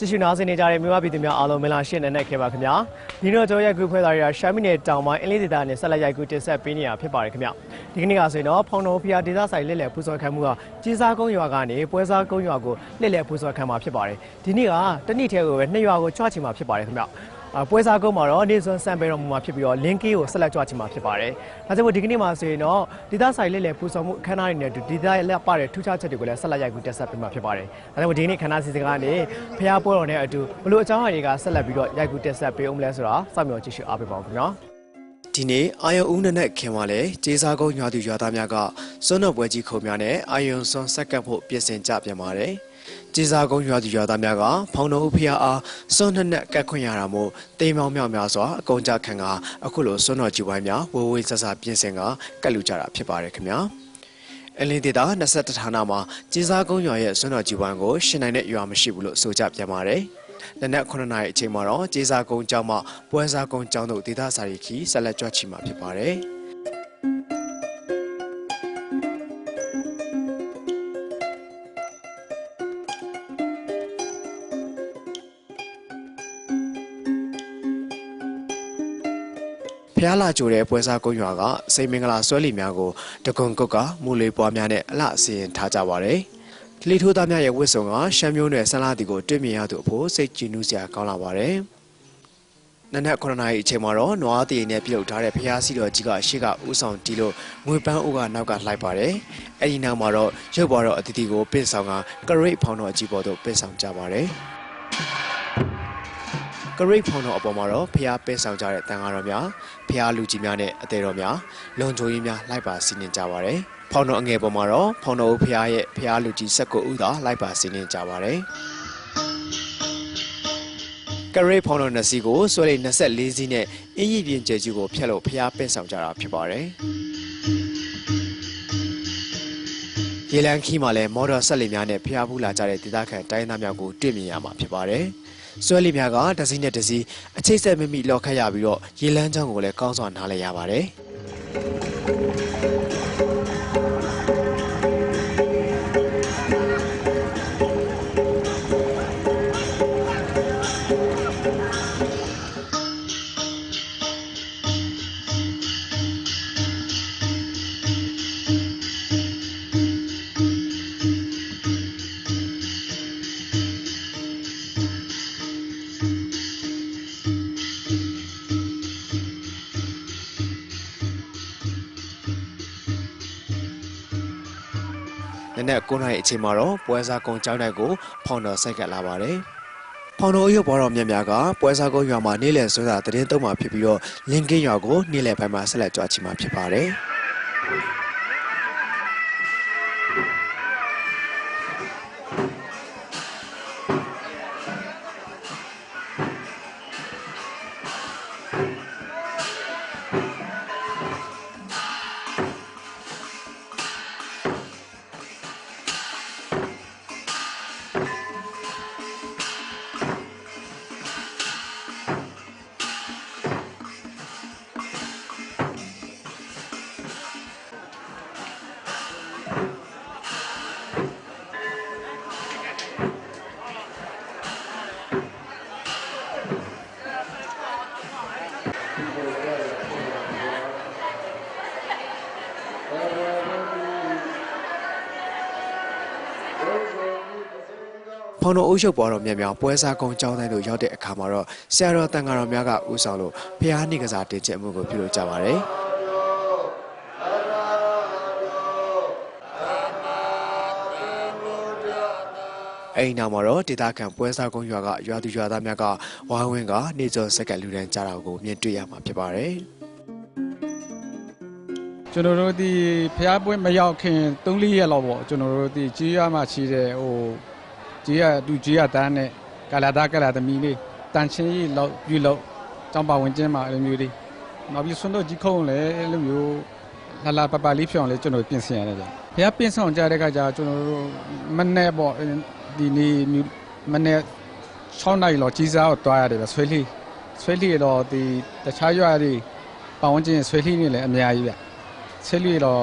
ကြည့်ရှုနားဆင်နေကြတဲ့မြန်မာပြည်သူများအားလုံးမင်္ဂလာရှိတဲ့နေ့ခေတ်ပါခင်ဗျာဒီနေ့တော့ကျွန်တော်ရိုက်ကူးဖွဲ့သားတွေကရှမ်းပြည်နယ်တောင်ပိုင်းအင်းလေးဒေသနဲ့ဆက်လက်ရိုက်ကူးတင်ဆက်ပေးနေတာဖြစ်ပါတယ်ခင်ဗျာဒီကနေ့ကဆိုရင်တော့ဖောင်တော်ဖျားဒေသဆိုင်လက်လက်ပူဇော်ခံမှုကကြီးစားကုန်းရွာကနေပွဲစားကုန်းရွာကိုလက်လက်ပူဇော်ခံမှာဖြစ်ပါတယ်ဒီနေ့ကတနည်းထဲကိုပဲနှစ်ရွာကိုကြွချင်မှာဖြစ်ပါတယ်ခင်ဗျာအာ ပွဲစားကုန်းမှာတော့နေစွန်းစံပေတော်မူမှာဖြစ်ပြီးတော့လင်းကီးကိုဆက်လက်ကြွချင်မှာဖြစ်ပါတယ်။ဒါကြောင့်မို့ဒီကနေ့မှာဆိုရင်တော့ဒေသဆိုင်လက်လက်ပူဇော်မှုအခမ်းအနားတွေနဲ့အတူဒေသရဲ့လက်ပါတဲ့ထူးခြားချက်တွေကိုလည်းဆက်လက်ရိုက်ကူးတက်ဆက်ပေးမှာဖြစ်ပါတယ်။ဒါကြောင့်မို့ဒီကနေ့ခန္ဓာစီစဉ်ကနေဖျားပွဲတော်နဲ့အတူဘလို့အကြောင်းအရာတွေကဆက်လက်ပြီးတော့ရိုက်ကူးတက်ဆက်ပေးအောင်မလဲဆိုတာစောင့်မျှော်ကြည့်ရှုအားပေးပါဦးခင်ဗျာ။ဒီနေ့အာယုံဦးနဲ့နဲ့ခင်ပါလေကျေးစားကုန်းရွာသူရွာသားများကစွန်းတော်ပွဲကြီးခုံများနဲ့အာယုံစွန်းဆက်ကပ်ဖို့ပြင်ဆင်ကြပြန်ပါတယ်။ ကျေးစားကုန်းရွာသူရွာသားများကဖောင်တော်ဦးဖျားအားစွန်းနဲ့နဲ့ကတ်ခွင့်ရတာမို့တိမ်မောင်မြောင်များစွာအကုန်ကြခံကအခုလိုစွန်းတော်ကြီးဝိုင်းများဝဝေးဆဆပြင်ဆင်ကကတ်လူကြတာဖြစ်ပါတယ်ခင်ဗျာ။အလင်းဒေတာ21ဌာနမှာကျေးစားကုန်းရွာရဲ့စွန်းတော်ကြီးဝိုင်းကိုရှင်းနိုင်တဲ့ရွာမရှိဘူးလို့ဆိုကြပြန်ပါတယ်။နနက်9နာရီအချိန်မှာတော့ကျေးစားကုန်းကျောင်းမှာပွဲစားကုန်းကျောင်းတို့ဒေသစာရီခီဆက်လက်ကြွချီမှာဖြစ်ပါတယ်။ လာကြိုတဲ့ပွဲစားကုန်းရွာကစိတ်မင်္ဂလာဆွဲလီများကိုတကွန်ကုတ်ကမူလေးပွားများနဲ့အလှအစီရင်ထားကြပါတယ်။လှီထိုးသားများရဲ့ဝစ်စုံကရှမ်းမျိုးနယ်ဆန်းလာတီကိုတွေ့မြင်ရသူအဖို့စိတ်ကြည်နူးစရာကောင်းလာပါတယ်။နနက်9နာရီအချိန်မှာတော့နွားတီနဲ့ပြုတ်ထားတဲ့ဖျားစီတော်ကြီးကရှေ့ကဥဆောင်တီလို့ငွေပန်းအိုးကနောက်ကလိုက်ပါတယ်။အဲဒီနောက်မှာတော့ရုပ်ပေါ်တော့အတီတီကိုပင့်ဆောင်ကကရိတ်ဖောင်းတော်အကြီးပေါ်သို့ပင့်ဆောင်ကြပါတယ်။ ကရိတ်ဖောင်းတော်အပေါ်မှာတော့ဖျားပင့်ဆောင်ကြတဲ့တန်ဃာတော်များဖျားလူကြီးများနဲ့အသေးတော်များလုံချိုကြီးများလိုက်ပါစီးနှင်ကြပါတယ်။ဖောင်းတော်အငယ်ပေါ်မှာတော့ဖောင်းတော်ဦးဖျားရဲ့ဖျားလူကြီး၁၉ဦးသာလိုက်ပါစီးနှင်ကြပါတယ်။ကရိတ်ဖောင်းတော်နှစ်စီးကိုဆွဲလေး24စီးနဲ့အင်းကြီးပြင်းကျဲကြီးကိုဖျက်လို့ဖျားပင့်ဆောင်ကြတာဖြစ်ပါတယ်။ရေလန်းခီးမှာလည်းမော်တော်ဆက်လီများနဲ့ဖျားဖူးလာကြတဲ့ဒေသခံတိုင်းသားများကိုတွေ့မြင်ရမှာဖြစ်ပါတယ်။ ဆွဲလီများကတစ်စီးနဲ့တစ်စီးအချိတ်ဆက်မိမိလော်ခတ်ရပြီးတော့ရေလန်းချောင်းကိုလည်းကောင်းစွာနားလည်ရပါတယ်။ နနက်9:00နာရီအချိန်မှာတော့ပွဲစားကုန်းကျောင်းတိုက်ကိုဖောင်တော်ဆိုက်ကပ်လာပါတယ်။ဖောင်တော်အရုပ်ဘော်တော်မြတ်များကပွဲစားကုန်းရွာမှာနေ့လည်ဆွဲတာတရင်သုံးမှာဖြစ်ပြီးတော့လင်းကင်းရွာကိုနေ့လည်ပိုင်းမှာဆက်လက်ကြွချီမှာဖြစ်ပါတယ်။ င်တော်အုပ်ချုပ်ပေါ်တော်မြတ်များပွဲစားကုန်းကျောင်းတိုင်းတို့ရောက်တဲ့အခါမှာတော့ဆရာတော်တန်ဃာတော်များကဥဆောင်လို့ဖျားနိကစားတင်ကျက်မှုကိုပြုလုပ်ကြပါတယ်။အဲ့ဒီနောက်မှာတော့ဒေသခံပွဲစားကုန်းရွာကရွာသူရွာသားများကဝိုင်းဝန်းကနေကျော်စက္ကန့်လူတန်းကြတာကိုမြင်တွေ့ရမှာဖြစ်ပါတယ်။ကျွန်တော်တို့ဒီဖျားပွဲမရောက်ခင်3-4ရက်လောက်ပေါ့ကျွန်တော်တို့ဒီကြီးရမှရှိတဲ့ဟို ကြီးရသူကြီးရတန်းနဲ့ကာလာသားကာလာသမီးလေးတန်ချင်းကြီးလောက်ပြုလောက်ကျောင်းပါဝင်ကျင်းမှာအဲ့လိုမျိုးလေးနောက်ပြီးဆွန်းတော့ကြီးခုံးလည်းအဲ့လိုမျိုးလာလာပပလေးဖြောင်းလဲကျွန်တော်ပြင်ဆင်ရတယ်ကြာဖျားပြင်ဆောင်ကြတဲ့ခါကျကျွန်တော်တို့မနေ့ပေါ့ဒီနေ့မနေ့6နိုင်လောက်ကြီးစားကိုတွားရတယ်ဗျဆွဲလီဆွဲလီတော့ဒီတခြားရွာတွေပဝန်းကျင်ဆွဲလီနေလည်းအများကြီးဗျဆက်လီတော့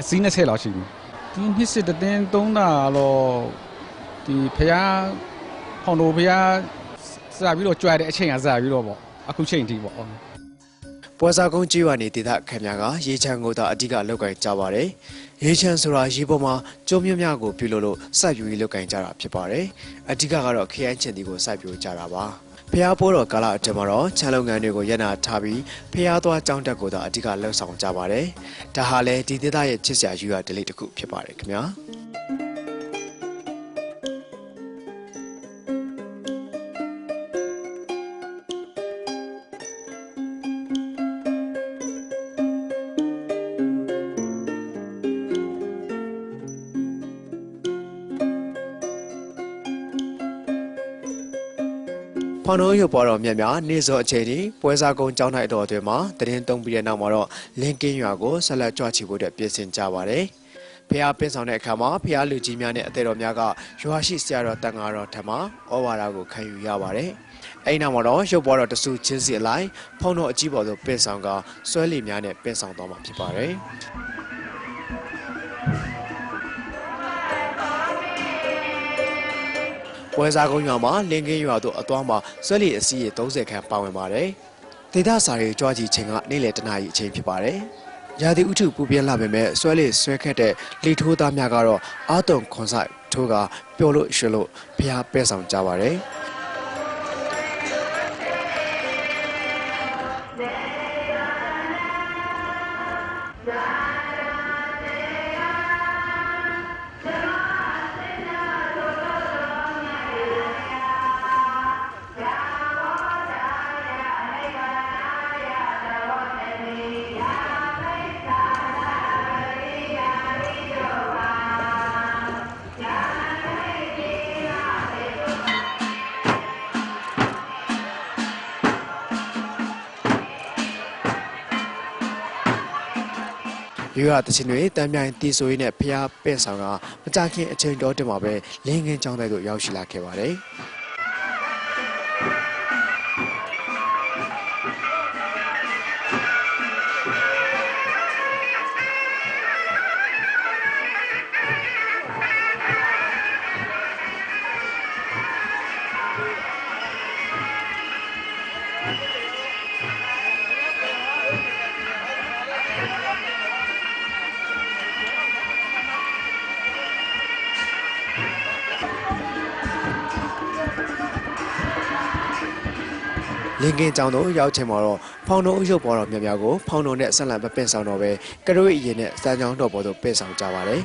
အစီး20လောက်ရှိပြီဒီနှစ်စစ်တည်င်းသုံးတာတော့ ဒီဖျားဖောင်တော်ဖျားစပြီးတော့ကြွတဲ့အချိန်ကစပြီးတော့ပေါ့အခုချိန်ထိပေါ့ပွဲစားကုန်းကြီးဝါနေဒေသခံများကရေချမ်းကိုသာအဓိကလောက်ကင်ကြပါတယ်။ရေချမ်းဆိုတာရေပေါ်မှာကျုံမြမြကိုပြုလုပ်လို့စိုက်ပျိုးရေးလောက်ကင်ကြတာဖြစ်ပါတယ်။အဓိကကတော့ခရိုင်ချင်တီကိုစိုက်ပျိုးကြတာပါ။ဖျားပိုးတော်ကာလအတွင်းမှာတော့ချမ်းလုံငန်းတွေကိုရပ်နာထားပြီးဖျားသွားကြောင်းတက်ကိုသာအဓိကလှုပ်ဆောင်ကြပါတယ်။ဒါဟာလည်းဒီဒေသရဲ့ချစ်စရာယူရဒလိတစ်ခုဖြစ်ပါတယ်ခင်ဗျာ။ ဖောင်တော်ရုပ်ပေါ်တော်မြတ်များနေစောအချိန်ဒီပွဲစားကုန်းကျောင်းထိုက်တော်အတွင်းမှာတရင်သုံးပြီးတဲ့နောက်မှာတော့လင်းကင်းရွာကိုဆက်လက်ကြွချီဖို့အတွက်ပြင်ဆင်ကြပါတယ်။ဖះပင်းဆောင်တဲ့အခါမှာဖះလူကြီးများနဲ့အသေးတော်များကရွာရှိဆရာတော်တန်ဃာတော်ထံမှဩဝါဒကိုခံယူရပါတယ်။အဲဒီနောက်မှာတော့ရုပ်ပေါ်တော်တဆူချင်းစီအလိုက်ဖောင်တော်အကြီးပေါ်သို့ပင်းဆောင်ကဆွဲလီများနဲ့ပင်းဆောင်သွားမှာဖြစ်ပါတယ်။ ပွဲစားကုန်းရွာမှာလင်းကင်းရွာတို့အသွားမှာဆွဲလီအစီးရေ30ခန်းပါဝင်ပါတယ်။ဒေသစာတွေကြွားကြည့်ချိန်ကနေ့လယ်တနာရီအချိန်ဖြစ်ပါတယ်။ရာသီဥတုပူပြင်းလာပေမဲ့ဆွဲလီဆွဲခက်တဲ့လီထိုးသားများကတော့အာတုံခွန်ဆိုင်ထိုးကပျော်လို့ရွှေလို့ဖျားပဲ့ဆောင်ကြပါတယ်။ ရွာတချင်းတွေတမ်းမြိုင်တီဆိုရေးနဲ့ဖျားပဲ့ဆောင်ကမကြခင်အချိန်တော်တင်မှာပဲလင်းငင်းကျောင်းတိုက်သို့ရောက်ရှိလာခဲ့ပါတယ်။ လင်ကင်ကျောင်းတို့ရောက်ချိန်မှာတော့ဖောင်တော်အုပ်ရုပ်ပေါ်တော်များများကိုဖောင်တော်နဲ့ဆက်လက်မပင့်ဆောင်တော့ပဲကရွေးအရင်နဲ့စမ်းချောင်းတော်ပေါ်သို့ပင့်ဆောင်ကြပါတယ်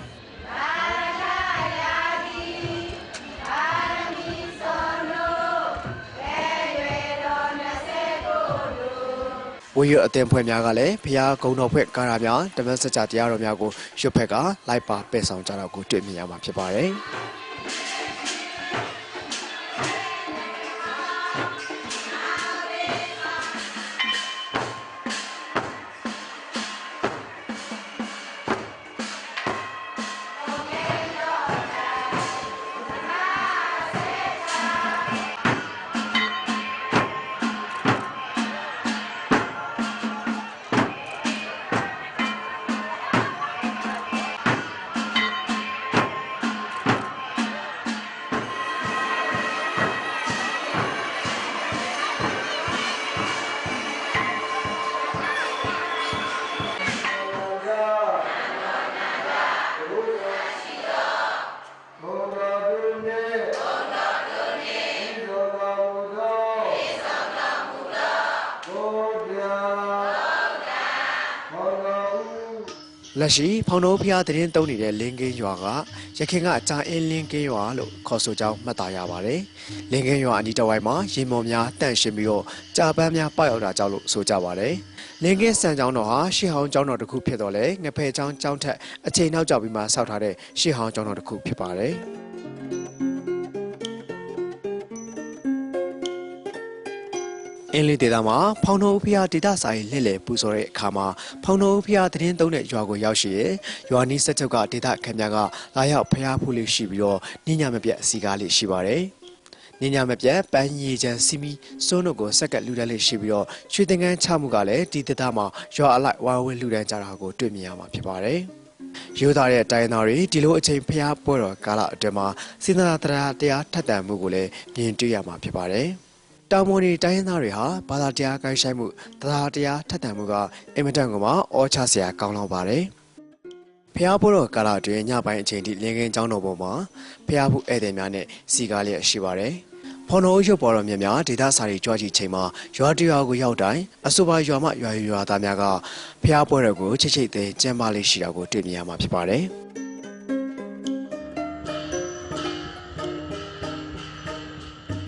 ဝေရအသင်ဖွဲ့များကလည်းဖျားကုံတော်ဖွဲ့ကားရာများဓမ္မစကြာတရားတော်များကိုရွတ်ဖက်ကလိုက်ပါပင့်ဆောင်ကြတော့ကိုတွေ့မြင်ရမှာဖြစ်ပါတယ်။ လက်ရှိဖောင်တော်ဖျားသတင်းသုံးနေတဲ့လင်းကင်းရွာကရခင်ကအကြာအင်းလင်းကင်းရွာလို့ခေါ်ဆိုကြောင်းမှတ်သားရပါတယ်။လင်းကင်းရွာအနီးတစ်ဝိုက်မှာရေမော်များတန့်ရှင်းပြီးတော့ကြာပန်းများပေါက်ရောက်တာကြောင့်လို့ဆိုကြပါတယ်။လင်းကင်းစံကျောင်းတော်ဟာရှေးဟောင်းကျောင်းတော်တစ်ခုဖြစ်တော့လေငဖယ်ကျောင်းကျောင်းထက်အချိန်နောက်ကျပြီးမှဆောက်ထားတဲ့ရှေးဟောင်းကျောင်းတော်တစ်ခုဖြစ်ပါတယ်။ အင်းလေးဒေသမှာဖောင်တော်ဦးဖျားဒေသဆိုင်လှည့်လည်ပူဇော်တဲ့အခါမှာဖောင်တော်ဦးဖျားသတင်းသုံးတဲ့ရွာကိုရောက်ရှိရဲရွာနီးစက်ချုပ်ကဒေသခံများကလာရောက်ဖျားဖူးလေးရှိပြီးတော့ညညမပြတ်အစီကားလေးရှိပါတယ်။ညညမပြတ်ပန်းရီချန်စီမီစွန်းတို့ကိုစက်ကလူတန်းလေးရှိပြီးတော့ရွှေသင်္ကန်းချမှုကလည်းဒီဒေသမှာရွာအလိုက်ဝါဝဲလူတန်းကြတာကိုတွေ့မြင်ရမှာဖြစ်ပါတယ်။ရိုးသားတဲ့တိုင်းသားတွေဒီလိုအချိန်ဖျားပွဲတော်ကာလအတွင်းမှာစေတနာတရားတရားထက်သန်မှုကိုလည်းမြင်တွေ့ရမှာဖြစ်ပါတယ်။ တောင်ပေါ်နေတိုင်းသားတွေဟာဘာသာတရားကိုင်းဆိုင်မှုတရားတရားထက်သန်မှုကအင်မတန်ကမှအောချစရာကောင်းလောက်ပါတယ်။ဖျားပွဲတော်ကာလအတွင်းညပိုင်းအချိန်ထိလင်းကင်းကျောင်းတော်ပေါ်မှာဖျားဖို့ဧည့်သည်များနဲ့စီကားလျက်ရှိပါတယ်။ဖော်တော်ရုပ်ပေါ်တော်မြတ်များဒေသစာရီကြွားကြည့်ချိန်မှာရွာတရွာကိုရောက်တိုင်းအဆိုပါရွာမှရွာရွာသားများကဖျားပွဲတော်ကိုချစ်ချစ်သေးကျမ်းမာလေးရှိတာကိုတွေ့မြင်ရမှာဖြစ်ပါတယ်။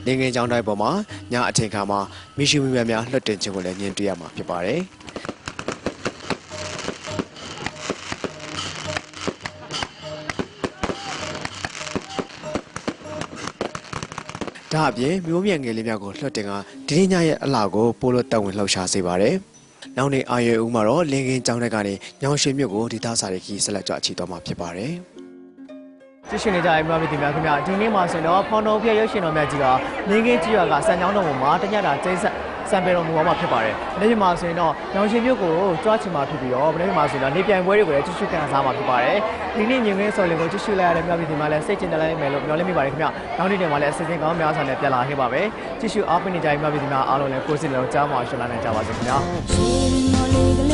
နေငယ်ကြောင်းတိုင်းပေါ်မှာညအချိန်ခါမှာမိရှိမိများများလွတ်တင်ခြင်းကိုလည်းမြင်တွေ့ရမှာဖြစ်ပါတယ်။ဒါအပြင်မျိုးမြန်ငယ်လေးများကိုလွှတ်တင်ကဒီနေ့ညရဲ့အလှကိုပိုးလို့တက်ဝင်လှောက်ရှားစေပါတယ်။နောက်နေ့အာရွယ်ဦးမှာတော့လင်းကင်းကျောင်းထဲကနေညောင်ရွှေမြို့ကိုဒေသစာရေးခီးဆက်လက်ကြအချီတော်မှာဖြစ်ပါတယ်။ ကြည့်ရှင်နေကြတဲ့မြန်မာပြည်သူများခင်ဗျာဒီနေ့မှာဆိုရင်တော့ဖော်တော်ပြရုပ်ရှင်တော်မြတ်ကြီးကလင်းကင်းကြီးရွာကစံချောင်းတော်မှာတညတာကျိန်းဆက်စံပေတော်မူမှာဖြစ်ပါတယ်။ဒီနေ့မှာဆိုရင်တော့ညောင်ရွှေမြို့ကိုကြွားချင်မှာဖြစ်ပြီးတော့ဒီနေ့မှာဆိုရင်တော့နေပြိုင်ပွဲတွေကိုလည်းကြည့်ရှုခံစားမှာဖြစ်ပါတယ်။ဒီနေ့မြင်ကွင်းစော်လင်ကိုကြည့်ရှုလိုက်ရတဲ့မြန်မာပြည်သူများလည်းစိတ်ကျဉ်တလိုက်မယ်လို့ပြောလင်းမိပါတယ်ခင်ဗျာ။နောက်နေ့တင်မှာလည်းအစီအစဉ်ကောင်းများစွာနဲ့ပြန်လာခဲ့ပါပဲ။ကြည့်ရှုအားပေးနေကြတဲ့မြန်မာပြည်သူများအားလုံးလည်းကိုယ်စီလုံးကြားမှာရှင်းလာနိုင်ကြပါစေခင်ဗျာ။ရှင်မော်လေးက